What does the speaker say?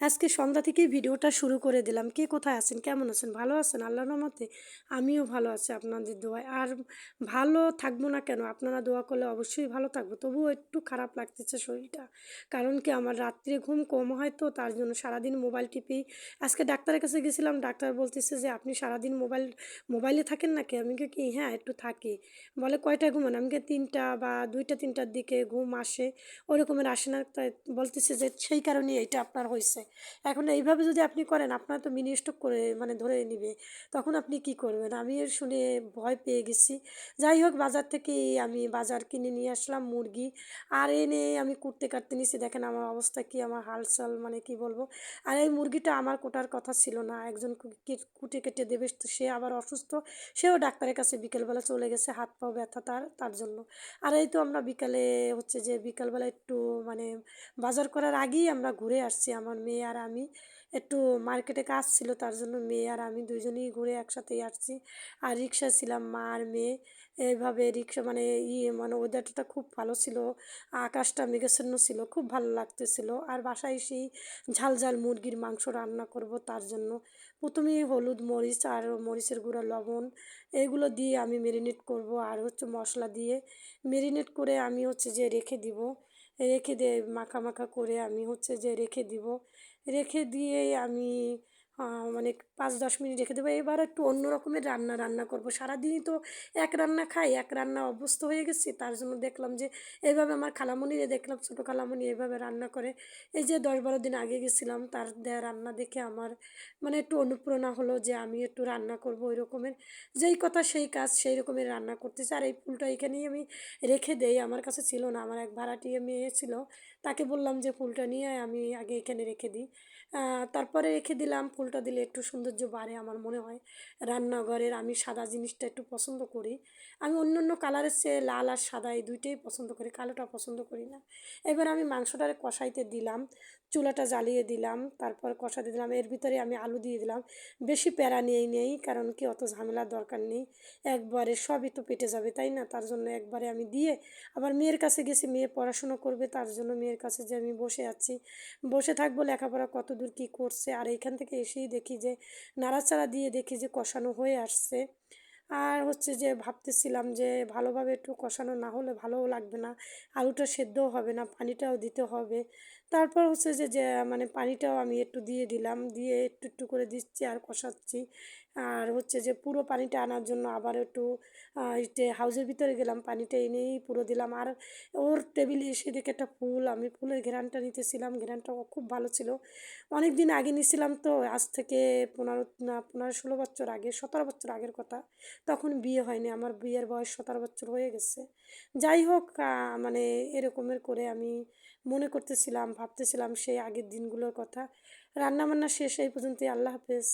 আজকে সন্ধ্যা থেকেই ভিডিওটা শুরু করে দিলাম। কে কোথায় আছেন? কেমন আছেন? ভালো আছেন? আল্লাহর রহমতে আমিও ভালো আছি আপনাদের দোয়ায়। আর ভালো থাকব না কেন? আপনারা দোয়া করলে অবশ্যই ভালো থাকব। তবুও একটু খারাপ লাগতেছে শরীরটা। কারণ কি আমার রাত্রে ঘুম কম হয় তো, তার জন্য সারাদিন মোবাইল টিপি আজকে ডাক্তারের কাছে গেছিলাম। ডাক্তার বলতেছে যে, আপনি সারাদিন মোবাইল, মোবাইলে থাকেন নাকি? আমি কি? হ্যাঁ একটু থাকি। বলে, কয়টা ঘুমান? আমি কি তিনটা বা দুইটা, তিনটার দিকে ঘুম আসে। ওরকমের আসে না। তাই বলতেছে যে, সেই কারণে এটা আপনার হয়েছে এখন এইভাবে যদি আপনি করেন, আপনার তো মিনি স্টক করে মানে ধরে নিবে, তখন আপনি কি করবেন? আমি এর শুনে ভয় পেয়ে গেছি। যাই হোক, বাজার থেকে আমি বাজার কিনে নিয়ে আসলাম মুরগি। আর এনে আমি কুটতে কাটতে নিছি। দেখেন আমার অবস্থা কি, আমার হালচাল মানে কি বলব? আর এই মুরগিটা আমার কোটার কথা ছিল না। একজন কুটে কেটে দেবে, সে আবার অসুস্থ, সেও ডাক্তারের কাছে বিকেলবেলা চলে গেছে, হাত পাও ব্যথা তার তার জন্য। আর এই তো আমরা বিকালে হচ্ছে যে, বিকালবেলা একটু মানে বাজার করার আগেই আমরা ঘুরে আসছি। আমার মেয়ে আর আমি একটু মার্কেটে কাজ ছিল, তার জন্য মেয়ে আর আমি দুজনেই ঘুরে একসাথেই আসছি। আর রিক্সা ছিলাম, মা আর মেয়ে। এইভাবে রিক্সা মানে ইয়ে মানে ওয়েদারটা খুব ভালো ছিল, আকাশটা মেঘাচ্ছন্ন ছিল, খুব ভালো লাগতেছিল। আর বাসায় সেই ঝাল ঝাল মুরগির মাংস রান্না করব তার জন্য। প্রথমেই হলুদ মরিচ আর মরিচের গুঁড়া, লবণ, এগুলো দিয়ে আমি মেরিনেট করব। আর হচ্ছে মশলা দিয়ে মেরিনেট করে আমি হচ্ছে যে রেখে দিব। রেখে দিয়ে মাখা মাখা করে আমি হচ্ছে যে রেখে দিব। রেখে দিয়ে আমি মানে পাঁচ, দশ মিনিট রেখে দেবো। এবার একটু অন্য রকমের রান্না রান্না করব। সারাদিনই তো এক রান্না খাই, এক রান্না অভ্যস্ত হয়ে গেছি। তার জন্য দেখলাম যে এইভাবে আমার খালামণিরে দেখলাম, ছোটো খালামণি এইভাবে রান্না করে। এই যে দশ বারো দিন আগে গেছিলাম, তার রান্না দেখে আমার মানে একটু অনুপ্রেরণা হলো যে, আমি একটু রান্না করব ওই রকমের। যেই কথা সেই কাজ, সেই রকমের রান্না করতেছি। আর এই ফুলটা এখানেই আমি রেখে দেই। আমার কাছে ছিল না। আমার এক ভাড়াটিয়া মেয়ে ছিল, তাকে বললাম যে, ফুলটা নিয়ে আমি আগে এখানে রেখে দিই। তারপরে রেখে দিলাম। ফুলটা দিলে একটু সৌন্দর্য বাড়ে আমার মনে হয়। রান্নাঘরের আমি সাদা জিনিসটা একটু পছন্দ করি। আমি অন্য অন্য কালারের চেয়ে লাল আর সাদা এই দুইটাই পছন্দ করি, কালোটা পছন্দ করি না। এবার আমি মাংসটারে কষাইতে দিলাম, চুলাটা জ্বালিয়ে দিলাম, তারপর কষাতে দিলাম। এর ভিতরে আমি আলু দিয়ে দিলাম। বেশি প্যারা নিয়েই নেই, কারণ কি অত ঝামেলার দরকার নেই। একবারে সবই তো পেটে যাবে, তাই না? তার জন্য একবারে আমি দিয়ে আবার মেয়ের কাছে গেছি, মেয়ে পড়াশুনো করবে, তার জন্য মেয়ের কাছে যে আমি বসে আছি। বসে থাকব লেখাপড়া কত দূর কী করছে? আর এখান থেকে এসেই দেখি যে, নাড়াচাড়া দিয়ে দেখি যে কষানো হয়ে আসছে। আর হচ্ছে যে ভাবতেছিলাম যে ভালোভাবে একটু কষানো না হলে ভালোও লাগবে না। আলুটা সেদ্ধও হবে না, পানিটাও দিতে হবে। তারপর হচ্ছে যে যে মানে পানিটাও আমি একটু দিয়ে দিলাম, দিয়ে একটু একটু করে দিচ্ছি আর কষাচ্ছি। আর হচ্ছে যে পুরো পানিটা আনার জন্য আবার একটু হাউজের ভিতরে গেলাম, পানিটা এনেই পুরো দিলাম। আর ওর টেবিলে এসে দেখে একটা ফুল, আমি ফুলের ঘেরানটা নিতেছিলাম, ঘেরানটা খুব ভালো ছিল। অনেক দিন আগে নিয়েছিলাম তো, আজ থেকে পনেরো, না, পনেরো, ষোলো বছর আগে, সতেরো বছর আগের কথা। তখন বিয়ে হয়নি। আমার বিয়ের বয়স সতেরো বছর হয়ে গেছে। যাই হোক মানে এরকমের করে আমি মনে করতেছিলাম, ভাবতেছিলাম সেই আগের দিনগুলোর কথা। রান্নাবান্না শেষ, এই পর্যন্তই। আল্লাহ হাফেজ।